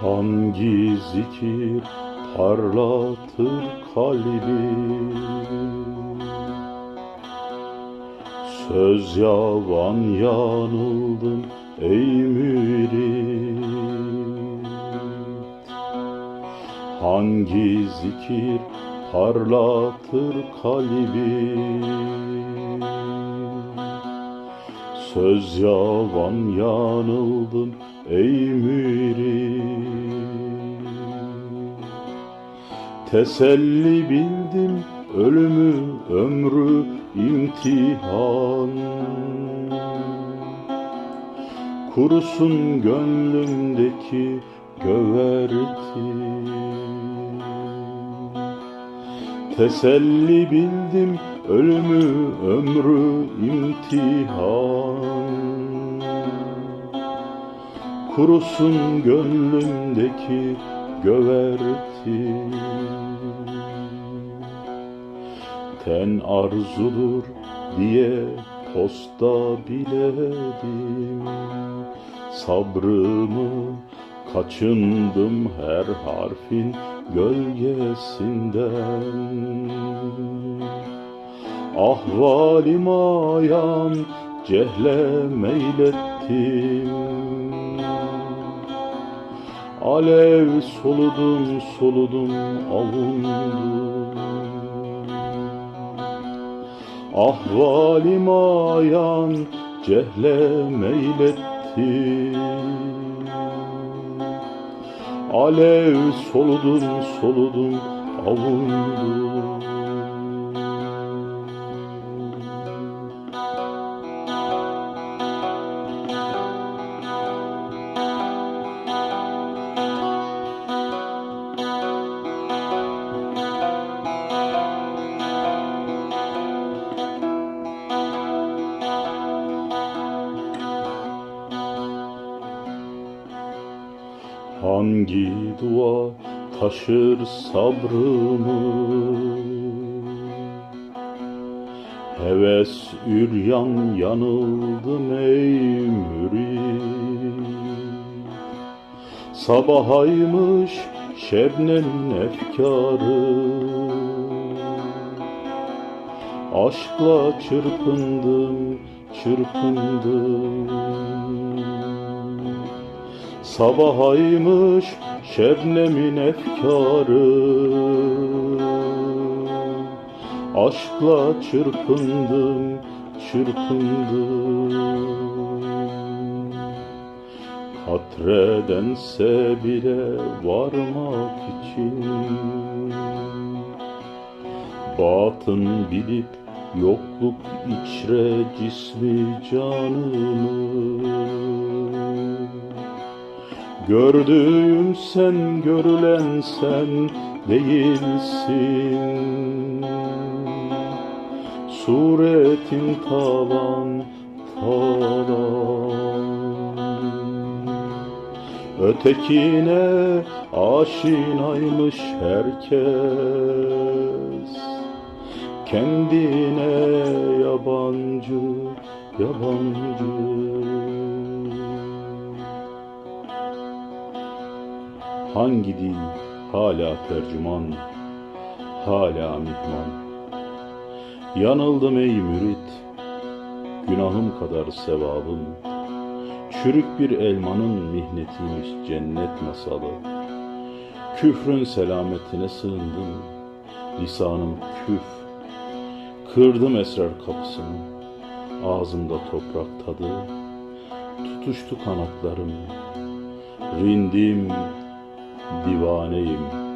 Hangi zikir parlatır kalbi? Söz yavan yanıldın ey mürit. Hangi zikir parlatır kalbi Söz yavan yanıldın ey mürit. Teselli bildim ölümü ömrü imtihan. Kurusun gönlümdeki göverti. Teselli bildim ölümü ömrü imtihan Kurusun gönlümdeki göverti. Ten arzudur diye posta biledim. Sabrımı kaçındım her harfin gölgesinden. Ahvalim ayan cehle meylettim Alev soludum soludum avundum Ahvalim ayan cehle meylettim. Alev soludum soludum avundum Hangi dua taşır sabrımı? Heves üryan yanıldım ey mürit. Sabahaymış şebnemin efkarı. Aşkla çırpındım, çırpındım Sabahaymış şebnemin efkarı. Aşkla çırpındım, çırpındım Katredense bile varmak için. Batın bilip yokluk içre cismi canımı Gördüğüm sen görülen sen değilsin. Suretin tavan tavan. Ötekine aşinaymış herkes. Kendine yabancı yabancı Hangi dil hala tercüman, hala mihman. Yanıldım ey mürit, günahım kadar sevabım. Çürük bir elmanın mihnetiymiş cennet masalı. Küfrün selametine sığındım, lisanım küf. Kırdım esrar kapısını, ağzımda toprak tadı. Tutuştu kanatlarım, rindim, divaneyim.